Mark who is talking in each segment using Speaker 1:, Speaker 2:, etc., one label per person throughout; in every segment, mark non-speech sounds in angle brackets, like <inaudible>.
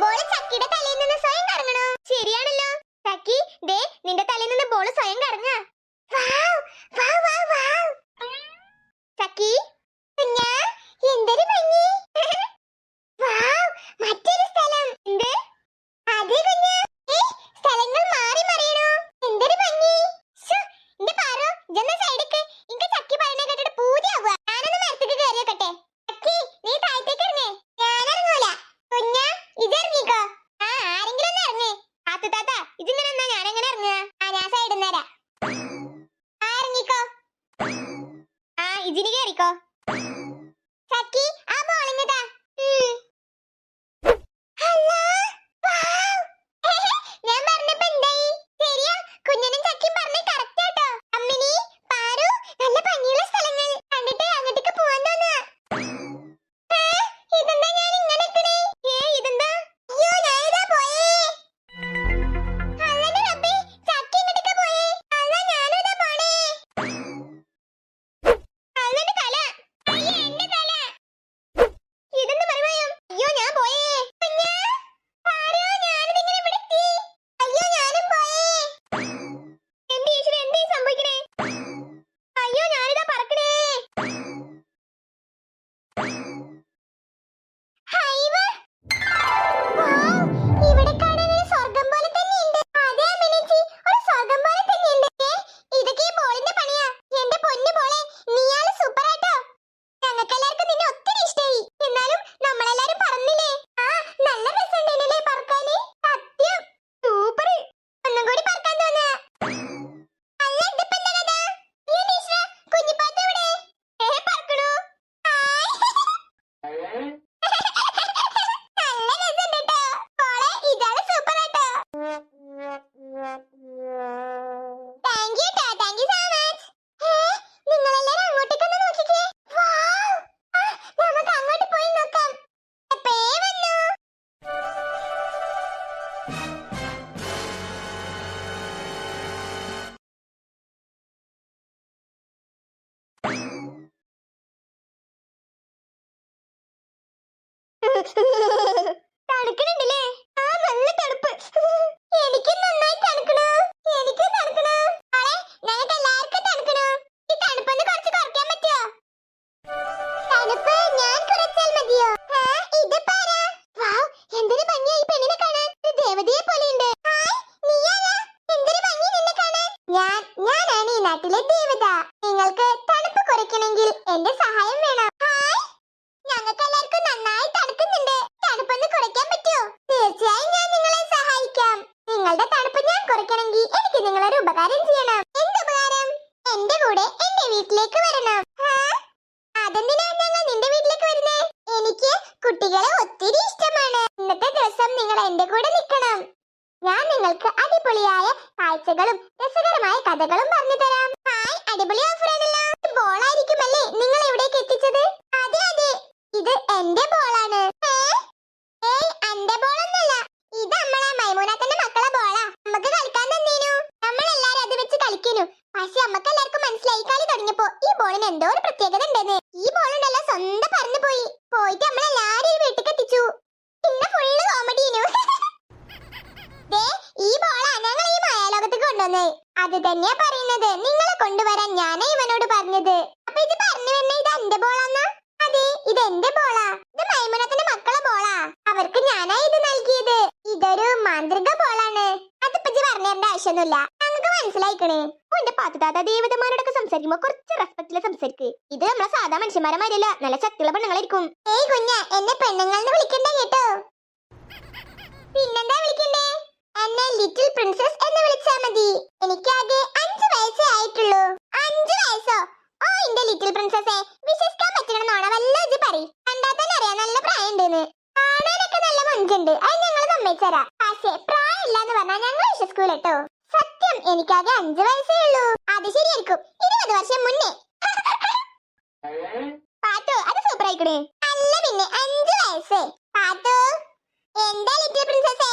Speaker 1: Ball ചക്കിയുടെ തലയിൽ തണുക്കണുണ്ടല്ലേ? ആ നല്ല തണുപ്പ്. എനിക്ക് നന്നായി തണുക്കണു. എനിക്ക് തണുക്കണു. ആളെ ഞങ്ങൾക്ക് എല്ലാവർക്കും തണുക്കണു. ഈ തണുപ്പൊന്ന് കുറച്ച് കുറയ്ക്കാൻ പറ്റുമോ തണുപ്പ് ഞാൻ കുറച്ചാൽ മതിയോ? പെണ്ണിനെ കാണാൻ. നിന്നെ കാണാൻ. ഞാൻ ഞാനാണ് ഈ നാട്ടിലെ ദേവത നിങ്ങൾക്ക് തണുപ്പ് കുറയ്ക്കണമെങ്കിൽ എന്റെ സഹായം വേണം ഹായ് ഞങ്ങൾക്ക് എല്ലാവർക്കും നന്നായി തണുക്കുന്നുണ്ട് തണുപ്പൊന്ന് കുറയ്ക്കാൻ പറ്റുമോ തീർച്ചയായും ഞാൻ നിങ്ങളെ സഹായിക്കാം നിങ്ങളുടെ തണുപ്പ് ഞാൻ കുറയ്ക്കണമെങ്കിൽ എനിക്ക് നിങ്ങളൊരു ഉപകാരം ചെയ്യണം. എന്ത് ഉപകാരം? എന്റെ കൂടെ എന്റെ വീട്ടിലേക്ക് വരണം? അതെന്തിനാ ഞങ്ങൾ നിന്റെ വീട്ടിലേക്ക് വരുന്നേ? എനിക്ക് കുട്ടികളെ ഒത്തിരി ഇഷ്ടമാണ്. ഇന്നത്തെ ദിവസം നിങ്ങൾ എന്റെ കൂടെ നിൽക്കണം. ഞാൻ നിങ്ങൾക്ക് അടിപൊളിയായ കാഴ്ചകളും രസകരമായ കഥകളും പറഞ്ഞു തരാം. ഹായ് അടിപൊളി ഓഫറാണല്ലോ ബോളായിരിക്കുമല്ലേ നിങ്ങൾ എവിടേക്ക് എത്തിച്ചത്? അതെ അതെ. ഇത് എന്റെ ബോളാണ്? ഏയ് എന്റെ ബോളൊന്നല്ല. ഇത് നമ്മളെ മൈമൂനാത്തന്റെ മക്കളെ ബോളാ നമുക്ക് കളിക്കാൻ തന്നീനു നമ്മളെല്ലാരും കളിക്കുന്നു പക്ഷെ നമുക്ക് എല്ലാവർക്കും മനസ്സിലായി. കളി തുടങ്ങിയപ്പോ ഈ ബോളിന് എന്തോ ഒരു പ്രത്യേകത ഉണ്ടെന്ന്. ഈ ബോൾ ഉണ്ടല്ലോ സ്വന്തം പറഞ്ഞു പോയി പോയിട്ട് നമ്മളെല്ലാരും ഈ വീട്ടിൽ എത്തിച്ചു പിന്നെ ഫുള്ള് കോമഡിനു <laughs> ദേ ഈ ബോളാ ഞങ്ങൾ ഈ മായാലോകത്തേക്ക് കൊണ്ടുവന്നത് അത് തന്നെയാ പറയുന്നത്. നിങ്ങളെ കൊണ്ടുവരാൻ ഞാനാ ഇവനോട് പറഞ്ഞത്. അപ്പൊ ഇത് പറഞ്ഞു വന്ന ഇത് എന്റെ ബോളാന്നാ? അതെ ഇത് എന്റെ ബോളാ. ഇത് മൈമുനത്തിന്റെ മക്കളെ ബോളാ. അവർക്ക് ഞാനാ ഇത് നൽകിയത്. ഇതൊരു മാന്ത്രിക ബോളാണ്. അതിപ്പോ ഇജ്ജ് പറഞ്ഞു തരേണ്ട ആവശ്യമൊന്നുമില്ല. ഞങ്ങൾക്ക് മനസ്സിലായിക്കണേ? എന്റെ പാത്തുതാത്ത ദേവതമാരോടൊക്കെ സംസാരിക്കുമ്പോ കുറച്ച് റെസ്പെക്ടിൽ സംസാരിക്ക്. ഇത് നമ്മളെ സാധാ മനുഷ്യന്മാരെ മാതിരിയല്ല നല്ല ശക്തിയുള്ള പെണ്ണുങ്ങളായിരിക്കും. ഏയ് കുഞ്ഞ എന്നെ പെണ്ണുങ്ങളെന്ന് വിളിക്കണ്ട കേട്ടോ? പിന്നെന്താ വിളിക്കണ്ടേ? എന്നെ ലിറ്റിൽ പ്രിൻസസ് എന്ന് വിളിച്ചാ മതി. എനിക്കാകെ അഞ്ചു വയസ്സേ ആയിട്ടുള്ളൂ. അഞ്ചു വയസ്സോ? ഓ എന്റെ ലിറ്റിൽ പ്രിൻസസെ വിശ്വസിക്കാൻ പറ്റണ നോണ വല്ല ഇത് പറ കണ്ടാ തന്നെ അറിയാം നല്ല പ്രായം ഉണ്ടെന്ന് കാണാനൊക്കെ നല്ല മൊഞ്ചുണ്ട് അത് ഞങ്ങൾ സമ്മതിച്ചരാ. പക്ഷേ പ്രായമില്ല എന്ന് പറഞ്ഞാൽ ഞങ്ങൾ വിശ്വസിക്കൂല കേട്ടോ. സത്യം എനിക്കാകെ അഞ്ചു വയസ്സേ ഉള്ളൂ അത് ശരിയായിരിക്കും. ഇരുപത് വർഷം മുന്നേ. പാത്തു അത് സൂപ്പർ ആയിക്കണേ. അല്ല പിന്നെ അഞ്ചു വയസ്സേ. പാത്തു എന്താ ലിറ്റിൽ പ്രിൻസസേ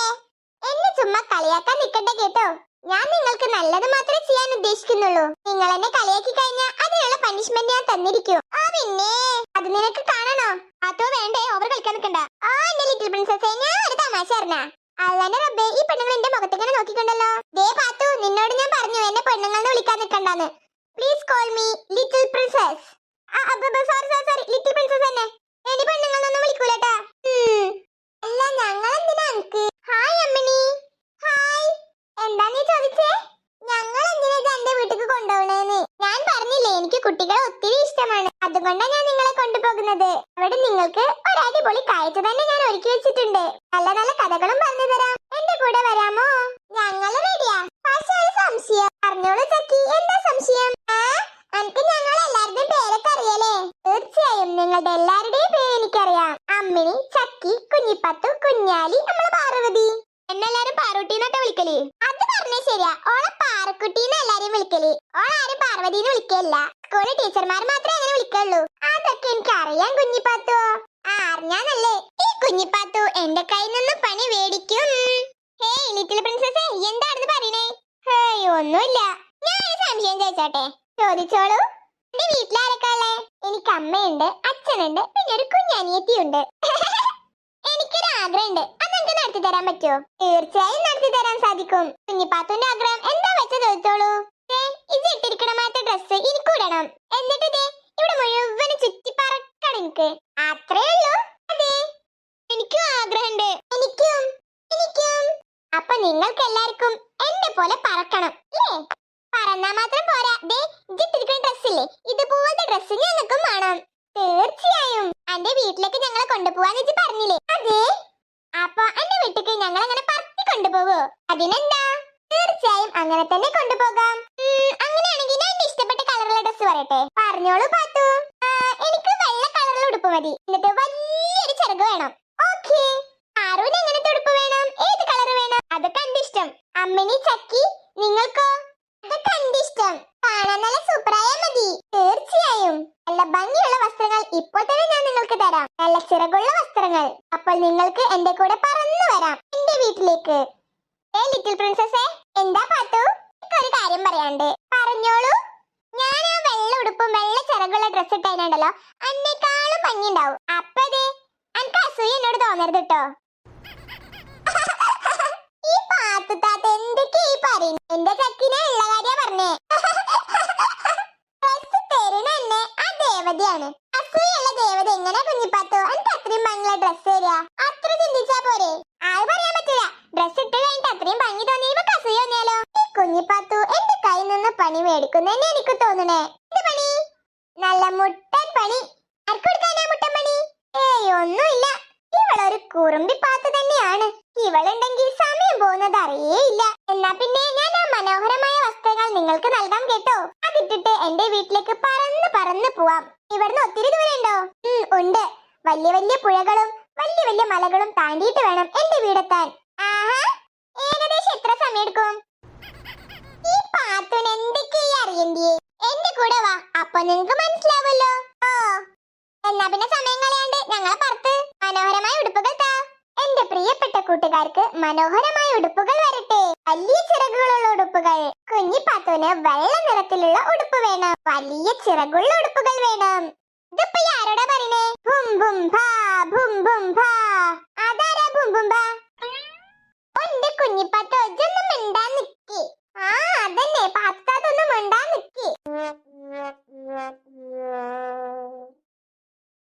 Speaker 1: എന്നെ ചുമ്മാ കളിയാക്കാൻ നിൽക്കട്ടെ കേട്ടോ. ഞാൻ നിങ്ങൾക്ക് നല്ലത് മാത്രമേ ചെയ്യാൻ ഉദ്ദേശിക്കുന്നുള്ളൂ. നിങ്ങൾ എന്നെ കളിയാക്കി കഴിഞ്ഞാൽ അതിനുള്ള പണിഷ്മെന്റ് ഞാൻ തന്നിരിക്കും. ആ പിന്നെ അത് നിനക്ക് കാണണോ? അതോ വേണ്ടേ ഓവർ കളിക്കാൻ നിൽക്കണ്ട ആ എന്റെ ലിറ്റിൽ പ്രിൻസസേ ഞാൻ ഒരു തമാശ ഈ പെണ്ണുങ്ങൾ എന്റെ മുഖത്തേക്ക് ഇങ്ങനെ നോക്കിക്കണ്ടല്ലോ. ദേ പാത്തു നിന്നോട് ഞാൻ പറഞ്ഞു എന്നെ പെണ്ണുങ്ങളെന്ന് വിളിക്കാൻ നിൽക്കണ്ടെന്ന്. Please call me little princess sorry sorry sorry little princess തന്നെ. എനി പെണ്ണുങ്ങളൊന്നും വിളിക്കൂലട്ടാ. അല്ല ഞങ്ങൾ എന്തിനാ ഹായ് അമ്മിണി. ഹായ് എന്താ നീ ചോദിച്ചേ ഞങ്ങൾ എന്തിനാ ഇത് ഞാൻ പറഞ്ഞില്ലേ എനിക്ക് കുട്ടികളെ ഒത്തിരി ഇഷ്ടമാണ്. അതുകൊണ്ടാണ് ഞാൻ നിങ്ങളെ കൊണ്ടുപോകുന്നത്. അവിടെ നിങ്ങൾക്ക് ഒരടിപൊളി കാഴ്ച തന്നെ ഞാൻ ഒരുക്കി വെച്ചിട്ടുണ്ട് നല്ല നല്ല കഥകളും പറഞ്ഞു തരാം എന്റെ കൂടെ വരാമോ ഞങ്ങൾ റെഡിയാ പക്ഷെ ഒരു സംശയം പറഞ്ഞോളൂ ചക്കി എന്താ സംശയം ആ എനിക്ക് ഞങ്ങൾ എല്ലാവരുടെയും പേരൊക്കെ അറിയാലേ തീർച്ചയായും നിങ്ങളുടെ എല്ലാവരുടെയും പേര് എനിക്കറിയാം അമ്മിണി ചക്കി കുഞ്ഞിപ്പത്തു കുഞ്ഞാലി നമ്മളെ പാർവതി എന്നെല്ലാരും പാറൂട്ടി എന്നൊക്കെ വിളിക്കൽ അത് പറഞ്ഞേ ശരിയാ ഓളെ പാറക്കുട്ടീന്ന് എല്ലാരും വിളിക്കൽ പാർവതിന്ന് വിളിക്കല്ല. സ്കൂളിൽ ടീച്ചർമാർ മാത്രമേ അങ്ങനെ വിളിക്കുള്ളൂ. അതൊക്കെ എനിക്ക് അറിയാം കുഞ്ഞിപ്പാത്തു. ആ അറിഞ്ഞാന്നല്ലേ. ഈ കുഞ്ഞിപ്പാത്തു എന്റെ കയ്യിൽ നിന്ന് പണി മേടിക്കും. ഹേ ലിറ്റിൽ പ്രിൻസസ് എന്താണെന്ന് പറയണേ? ഹേയ് ഒന്നുമില്ല. ഞാൻ ഒരു സംശയം ചോദിച്ചോട്ടെ? ചോദിച്ചോളൂ. എന്റെ വീട്ടിലാരൊക്കെ എനിക്ക് അമ്മയുണ്ട് അച്ഛനുണ്ട് പിന്നെ ഒരു കുഞ്ഞനിയത്തിയുണ്ട്. <laughs> എനിക്കൊരു ആഗ്രഹമുണ്ട്. അത് നിങ്ങൾക്ക് നടത്തി തരാൻ പറ്റുമോ? തീർച്ചയായും നടത്തി തരാൻ സാധിക്കും. കുഞ്ഞിപ്പാത്തുന്റെ ആഗ്രഹം എന്താ വെച്ച ചോദിച്ചോളൂ. ഇത് ഇട്ടിരിക്കണമാത്ത ഡ്രസ് എനിക്കിടണം എന്നിട്ട് ദേ ഇവിടെ മുഴുവനും ചുറ്റി പറക്കണം എനിക്ക്. അത്രേ ഉള്ളൂ. അതെ. എനിക്കും ആഗ്രഹമുണ്ട്. എനിക്കും എനിക്കും. അപ്പൊ നിങ്ങൾക്ക് എന്നെ പോലെ പറക്കണം ഇല്ലേ? പറന്നാ മാത്രം പോരാ. ദേ ഇട്ടിരിക്കുന്ന ഡ്രസ്സില്ലേ ഇതുപോലത്തെ ഡ്രസ്സ് ഞങ്ങൾക്കും വേണം. തീർച്ചയായും. എന്റെ വീട്ടിലേക്ക് ഞങ്ങളെ കൊണ്ടുപോവാന്ന് വെച്ച് പറഞ്ഞില്ലേ? അതെ. അപ്പൊ എന്റെ വീട്ടിലേക്ക് ഞങ്ങൾ അങ്ങനെ പറത്തി കൊണ്ടുപോകോ അതിനെന്താ? തീർച്ചയായും അങ്ങനെ തന്നെ കൊണ്ടുപോകാം. അങ്ങനെയാണെങ്കിൽ ഞാൻ ഇഷ്ടപ്പെട്ട കളറുള്ള ഡ്രസ് പറയട്ടെ? പറഞ്ഞോളൂ പാത്തു. എനിക്ക് വെള്ള കളറുള്ള ഉടുപ്പ് മതി. എന്നിട്ട് വലിയൊരു ചിറക് വേണം. ഓക്കേ. ആറൂന് എങ്ങനത്തെ ഉടുപ്പ് വേണം? ഏത് കളർ വേണം? അതൊക്കെ എന്റെ ഇഷ്ടം അമ്മിനി ചക്കി നിങ്ങൾക്കോ? അതൊക്കെ എന്റെ ഇഷ്ടം കാണാൻ നല്ല സൂപ്പറായാ മതി. തീർച്ചയായും. നല്ല ഭംഗിയുള്ള വസ്ത്രങ്ങൾ ഇപ്പോൾ തന്നെ ഞാൻ നിങ്ങൾക്ക് തരാം. നല്ല ചിറകുള്ള വസ്ത്രങ്ങൾ. അപ്പോൾ നിങ്ങൾക്ക് എന്റെ കൂടെ പറന്നു വരാം. എന്റെ വീട്ടിലേക്ക്. ഏ ലിറ്റിൽ പ്രിൻസസേ എന്താ പാത്തു? ഒരു കാര്യം പറയാണ്ട് പറഞ്ഞോളൂ. ഞാൻ ആ വെള്ള ഉടുപ്പും വെള്ള ചിറകുള്ള ഡ്രസ് ഇട്ടതിനുണ്ടല്ലോ അന്നേക്കാളും ഭംഗിണ്ടാവും അപ്പതേ അനക്ക് അസൂയ എന്നോട് തോന്നരുത് കേട്ടോ <laughs> ഈ പാത്തുത്താത്ത കുഞ്ഞിപ്പാത്തു എന്റെ കയ്യിൽ നിന്ന് പണി മേടിക്കുന്നെന്നെ എനിക്ക് തോന്നണേ എന്ത് പണി? നല്ല മുട്ടൻ പണി. ആർക്ക് കൊടുക്കാനാ മുട്ടൻ പണി? ഏയ് ഒന്നുമില്ല. ഇവളൊരു കുറുമ്പി പാത്തു തന്നെയാണ്. ഇവളുണ്ടെങ്കിൽ സമയം പോകുന്നത് അറിയേയില്ല. എന്നാ പിന്നെ ഞാൻ ആ മനോഹരമായ വസ്ത്രങ്ങൾ നിങ്ങൾക്ക് നൽകാം കേട്ടോ. അതിട്ടിട്ട് എന്റെ വീട്ടിലേക്ക് പറന്ന് പറന്ന് പോവാം. ഇവിടുന്ന് ഒത്തിരി ദൂരം ഉണ്ടോ? വലിയ വലിയ പുഴകളും വലിയ വലിയ മലകളും താണ്ടിയിട്ട് വേണം എന്റെ വീടെത്താൻ. ആഹാ ഏകദേശം എത്ര സമയം എടുക്കും മനസ്സിലാവല്ലോ. എന്നാ പിന്നെ സമയം ഞങ്ങളെ മനോഹരമായ ഉടുപ്പുകൾ പ്രിയപ്പെട്ട കൂട്ടുകാർക്ക് മനോഹരമായ വരട്ടെ. വലിയ ചിറകുകളുള്ള ഉടുപ്പുകൾ. കുഞ്ഞിപ്പാത്തൂന് വെള്ള നിറത്തിലുള്ള ഉടുപ്പ് വേണം. വലിയ ചിറകുള്ള ഉടുപ്പുകൾ വേണം. ഇതിപ്പോ ആരോടാ പറയണേ? ഭും ഭും ഭാ ഭും ഭാ അതാരാ ഭും ഭും ഭാ? എന്റെ കുഞ്ഞിപ്പാത്തോ മിണ്ടാൻ നിക്കി. ആ അതന്നെ പാത്താത്തൊന്നും മിണ്ടാൻ